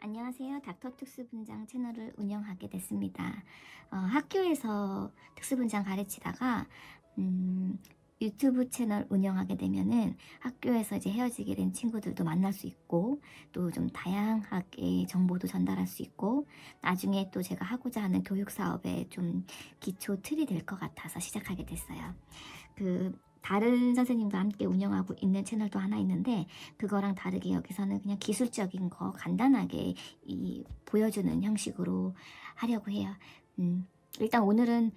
안녕하세요. 닥터 특수분장 채널을 운영하게 됐습니다. 어, 학교에서 특수분장 가르치다가 음, 유튜브 채널 운영하게 되면은 학교에서 이제 헤어지게 된 친구들도 만날 수 있고 또 좀 다양하게 정보도 전달할 수 있고 나중에 또 제가 하고자 하는 교육 사업에 좀 기초 틀이 될 것 같아서 시작하게 됐어요. 그 다른 선생님과 함께 운영하고 있는 채널도 하나 있는데 그거랑 다르게 여기서는 그냥 기술적인 거 간단하게 이 보여주는 형식으로 하려고 해요. 음, 일단 오늘은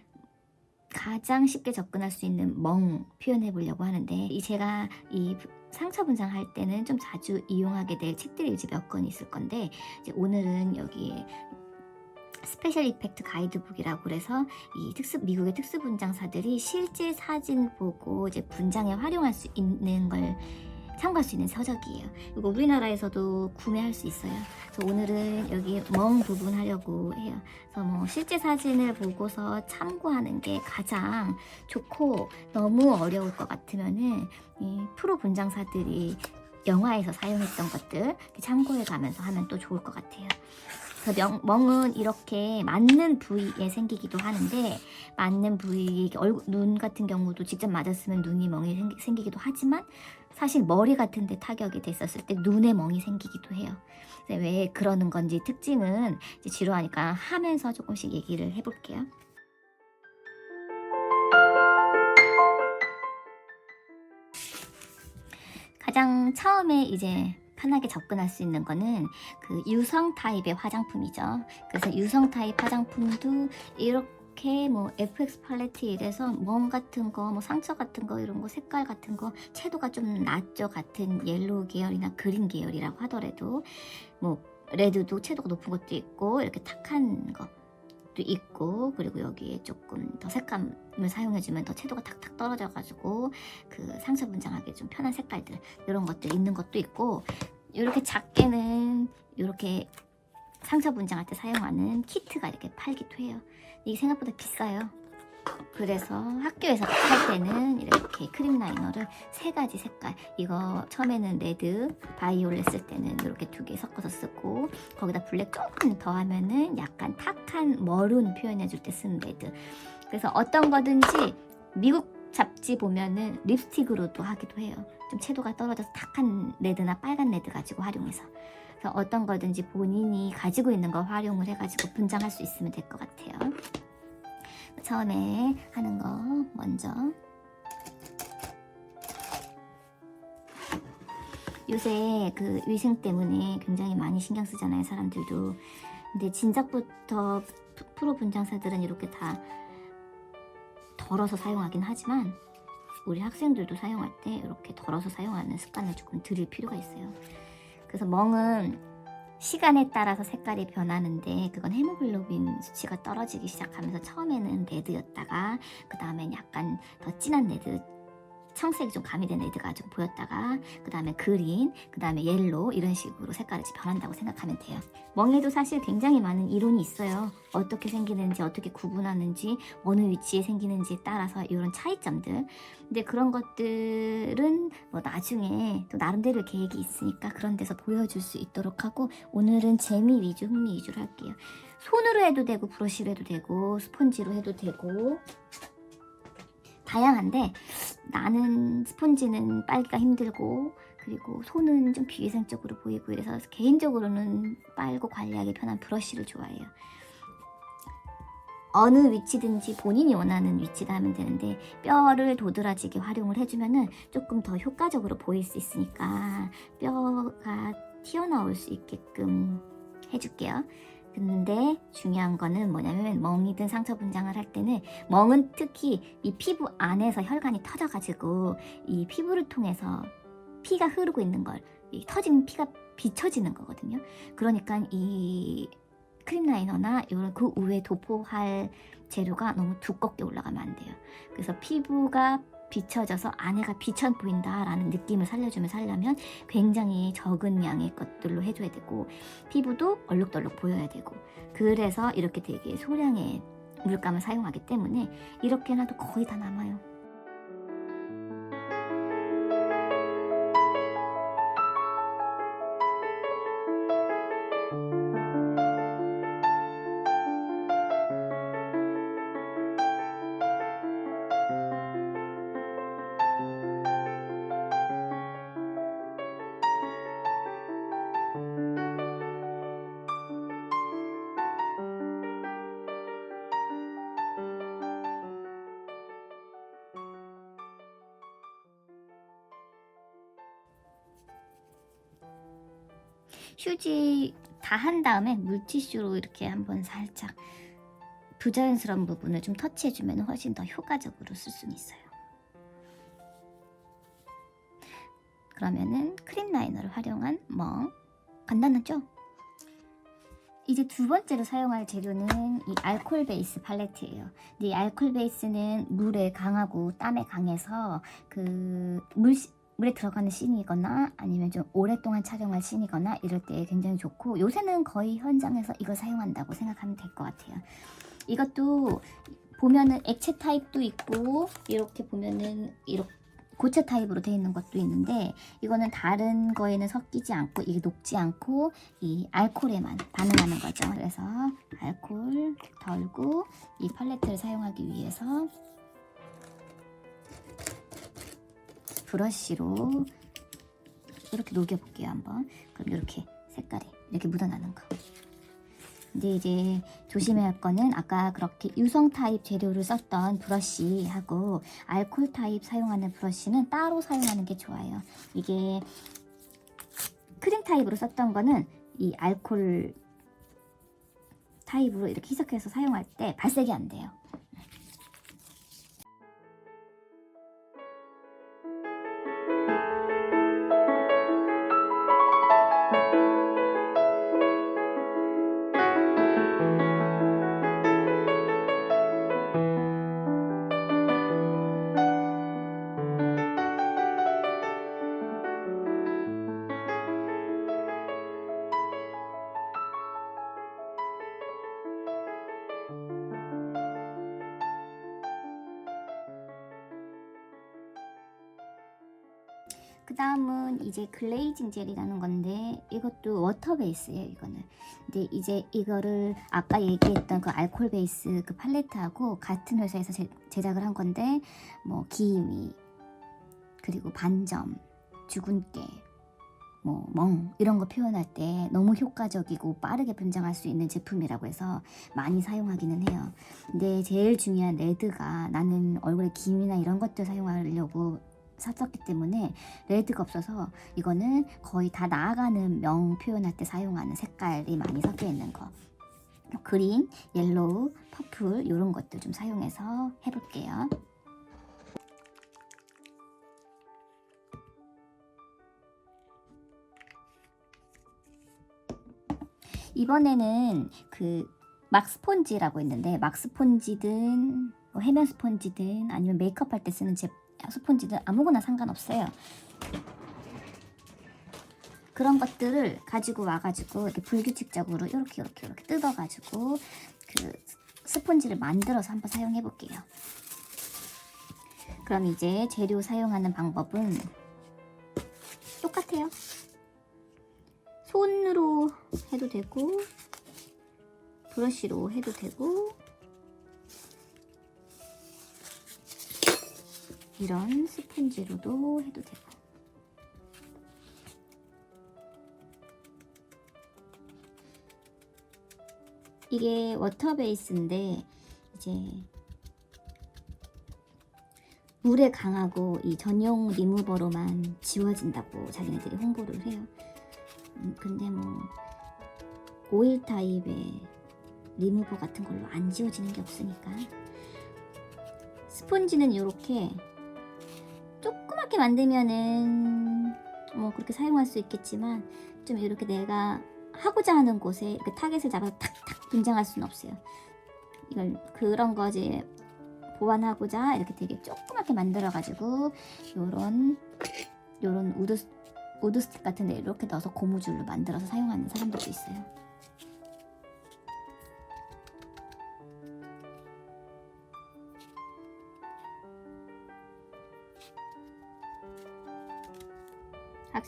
가장 쉽게 접근할 수 있는 멍 표현해 보려고 하는데 이 제가 이 상처 분장할 때는 좀 자주 이용하게 될 책들이 이제 몇 권 있을 건데 이제 오늘은 여기에 스페셜 이펙트 가이드북이라고 그래서 이 특수 미국의 특수 분장사들이 실제 사진 보고 이제 분장에 활용할 수 있는 걸 참고할 수 있는 서적이에요. 이거 우리나라에서도 구매할 수 있어요. 그래서 오늘은 여기 멍 부분 하려고 해요. 그래서 뭐 실제 사진을 보고서 참고하는 게 가장 좋고 너무 어려울 것 같으면은 이 프로 분장사들이 영화에서 사용했던 것들 참고해 가면서 하면 또 좋을 것 같아요. 그래서 명, 멍은 이렇게 맞는 부위에 생기기도 하는데 맞는 부위 얼굴 눈 같은 경우도 직접 맞았으면 눈이 멍이 생기, 생기기도 하지만 사실 머리 같은 데 타격이 됐었을 때 눈에 멍이 생기기도 해요. 왜 그러는 건지 특징은 지루하니까 하면서 조금씩 얘기를 해볼게요. 가장 처음에 이제 편하게 접근할 수 있는 거는 그 유성 타입의 화장품이죠. 그래서 유성 타입 화장품도 이렇게 뭐 FX 팔레트 이래서 멍 같은 거, 뭐 상처 같은 거 이런 거 색깔 같은 거 채도가 좀 낮죠. 같은 옐로우 계열이나 그린 계열이라고 하더라도 뭐 레드도 채도가 높은 것도 있고 이렇게 탁한 거. 도 있고 그리고 여기에 조금 더 색감을 사용해주면 더 채도가 탁탁 떨어져가지고 그 상처 분장하기 좀 편한 색깔들 이런 것들 있는 것도 있고 이렇게 작게는 이렇게 상처 분장할 때 사용하는 키트가 이렇게 팔기도 해요. 이게 생각보다 비싸요. 그래서 학교에서 할 때는 이렇게 크림 라이너를 세 가지 색깔. 이거 처음에는 레드, 바이올렛 쓸 때는 이렇게 두 개 섞어서 쓰고 거기다 블랙 조금 더 하면은 약간 탁한 머룬 표현해 줄 때 쓰는 레드. 그래서 어떤 거든지 미국 잡지 보면은 립스틱으로도 하기도 해요. 좀 채도가 떨어져서 탁한 레드나 빨간 레드 가지고 활용해서. 그래서 어떤 거든지 본인이 가지고 있는 거 활용을 해가지고 분장할 수 있으면 될 것 같아요 처음에 하는 거 먼저. 요새 그 위생 때문에 굉장히 많이 신경 쓰잖아요 사람들도. 근데 진작부터 프- 프로 분장사들은 이렇게 다 덜어서 사용하긴 하지만 우리 학생들도 사용할 때 이렇게 덜어서 사용하는 습관을 조금 들일 필요가 있어요. 그래서 멍은 시간에 따라서 색깔이 변하는데 그건 헤모글로빈 수치가 떨어지기 시작하면서 처음에는 레드였다가 그 다음엔 약간 더 진한 레드 청색이 좀 가미된 레드가 좀 보였다가 그 다음에 그린 그 다음에 옐로우 이런 식으로 이제 변한다고 생각하면 돼요. 멍에도 사실 굉장히 많은 이론이 있어요. 어떻게 생기는지 어떻게 구분하는지 어느 위치에 생기는지에 따라서 이런 차이점들. 근데 그런 것들은 뭐 나중에 또 나름대로 계획이 있으니까 그런 데서 보여줄 수 있도록 하고 오늘은 재미 위주 흥미 위주로 할게요. 손으로 해도 되고 브러쉬로 해도 되고 스펀지로 해도 되고 다양한데 나는 스펀지는 빨기가 힘들고 그리고 손은 좀 비위생적으로 보이고 이래서 개인적으로는 빨고 관리하기 편한 브러쉬를 좋아해요. 어느 위치든지 본인이 원하는 위치다 하면 되는데 뼈를 도드라지게 활용을 해주면은 조금 더 효과적으로 보일 수 있으니까 뼈가 튀어나올 수 있게끔 해줄게요. 근데 중요한 거는 뭐냐면 멍이든 상처 분장을 할 때는 멍은 특히 이 피부 안에서 혈관이 터져가지고 이 피부를 통해서 피가 흐르고 있는 걸, 이 터진 피가 비춰지는 거거든요. 그러니까 이 크림 라이너나 이런 그 위에 도포할 재료가 너무 두껍게 올라가면 안 돼요. 그래서 피부가 비춰져서 안에가 비쳐 보인다라는 느낌을 살려주면서 하려면 굉장히 적은 양의 것들로 해줘야 되고 피부도 얼룩덜룩 보여야 되고 그래서 이렇게 되게 소량의 물감을 사용하기 때문에 이렇게 해놔도 거의 다 남아요. 휴지 다 한 다음에 물티슈로 이렇게 한번 살짝 부자연스러운 부분을 좀 터치해주면 훨씬 더 효과적으로 쓸 수는 있어요. 그러면은 크림 라이너를 활용한 멍 간단하죠? 이제 두 번째로 사용할 재료는 이 알콜 베이스 팔레트예요. 근데 이 알콜 베이스는 물에 강하고 땀에 강해서 그 물, 물에 들어가는 씬이거나 아니면 좀 오랫동안 촬영할 씬이거나 이럴 때 굉장히 좋고 요새는 거의 현장에서 이거 사용한다고 생각하면 될 것 같아요. 이것도 보면은 액체 타입도 있고 이렇게 보면은 이렇게 고체 타입으로 되어 있는 것도 있는데 이거는 다른 거에는 섞이지 않고 이게 녹지 않고 이 알코올에만 반응하는 거죠. 그래서 알코올 덜고 이 팔레트를 사용하기 위해서 브러쉬로 이렇게 녹여볼게요 한번. 그럼 이렇게 색깔이 이렇게 묻어나는 거. 근데 이제 조심해야 할 거는 아까 그렇게 유성 타입 재료를 썼던 브러쉬하고 알콜 타입 사용하는 브러쉬는 따로 사용하는 게 좋아요. 이게 크림 타입으로 썼던 거는 이 알콜 타입으로 이렇게 희석해서 사용할 때 발색이 안 돼요. 그 다음은 이제 글레이징 젤이라는 건데 이것도 워터 베이스예요 이거는. 근데 이제 이거를 아까 얘기했던 그 알콜 베이스 그 팔레트하고 같은 회사에서 제, 제작을 한 건데 뭐 기미 그리고 반점 주근깨 뭐 멍 이런 거 표현할 때 너무 효과적이고 빠르게 분장할 수 있는 제품이라고 해서 많이 사용하기는 해요. 근데 제일 중요한 레드가 나는 얼굴에 기미나 이런 것들 사용하려고 샀었기 때문에 레드가 없어서 이거는 거의 다 나아가는 명 표현할 때 사용하는 색깔이 많이 섞여 있는 거 그린, 옐로우, 퍼플 이런 것들 좀 사용해서 해볼게요. 이번에는 그 막스폰지라고 있는데 막스폰지든 뭐 해면 스폰지든 아니면 메이크업 할 때 쓰는 제 스폰지든 아무거나 상관없어요. 그런 것들을 가지고 와가지고 이렇게 불규칙적으로 이렇게 이렇게 이렇게 뜯어가지고 그 스폰지를 만들어서 한번 사용해 볼게요. 그럼 이제 재료 사용하는 방법은 똑같아요. 손으로 해도 되고 브러쉬로 해도 되고 이런 스펀지로도 해도 되고 이게 워터 베이스인데 이제 물에 강하고 이 전용 리무버로만 지워진다고 자기네들이 홍보를 해요. 음, 근데 뭐 오일 타입의 리무버 같은 걸로 안 지워지는 게 없으니까 스폰지는 이렇게 조그맣게 만들면은 뭐 그렇게 사용할 수 있겠지만 좀 이렇게 내가 하고자 하는 곳에 이렇게 타겟을 잡아서 탁탁 분장할 수는 없어요. 이걸 그런 거지 보완하고자 이렇게 되게 조그맣게 만들어가지고 요런 요런 우드 우드 스틱 같은데 이렇게 넣어서 고무줄로 만들어서 사용하는 사람들도 있어요.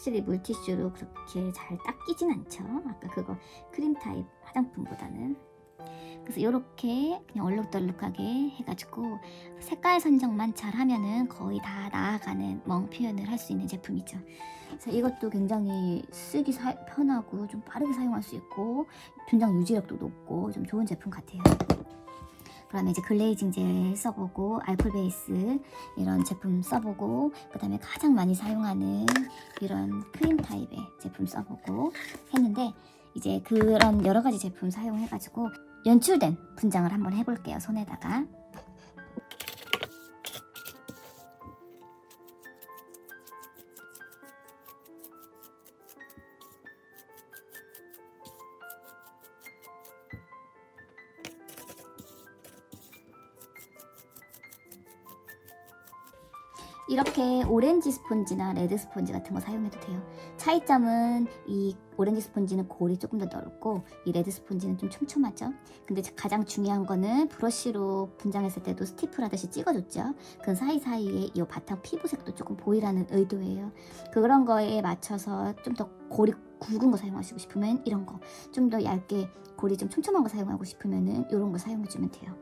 확실히 물티슈로 그렇게 잘 닦이진 않죠. 아까 그거 크림 타입 화장품보다는. 그래서 이렇게 그냥 얼룩덜룩하게 해가지고 색깔 선정만 잘 하면은 거의 다 나아가는 멍 표현을 할 수 있는 제품이죠. 그래서 이것도 굉장히 쓰기 사- 편하고 좀 빠르게 사용할 수 있고 분장 유지력도 높고 좀 좋은 제품 같아요. 그 다음에 이제 글레이징 젤 써보고 알콜 베이스 이런 제품 써보고 그 다음에 가장 많이 사용하는 이런 크림 타입의 제품 써보고 했는데 이제 그런 여러 가지 제품 사용해가지고 연출된 분장을 한번 해볼게요 손에다가 이렇게 오렌지 스폰지나 레드 스폰지 같은 거 사용해도 돼요. 차이점은 이 오렌지 스폰지는 골이 조금 더 넓고 이 레드 스폰지는 좀 촘촘하죠. 근데 가장 중요한 거는 브러쉬로 분장했을 때도 스티플 하듯이 찍어줬죠. 그 사이사이에 이 바탕 피부색도 조금 보이라는 의도예요. 그런 거에 맞춰서 좀 더 골이 굵은 거 사용하시고 싶으면 이런 거 좀 더 얇게 골이 좀 촘촘한 거 사용하고 싶으면은 이런 거 사용해주면 돼요.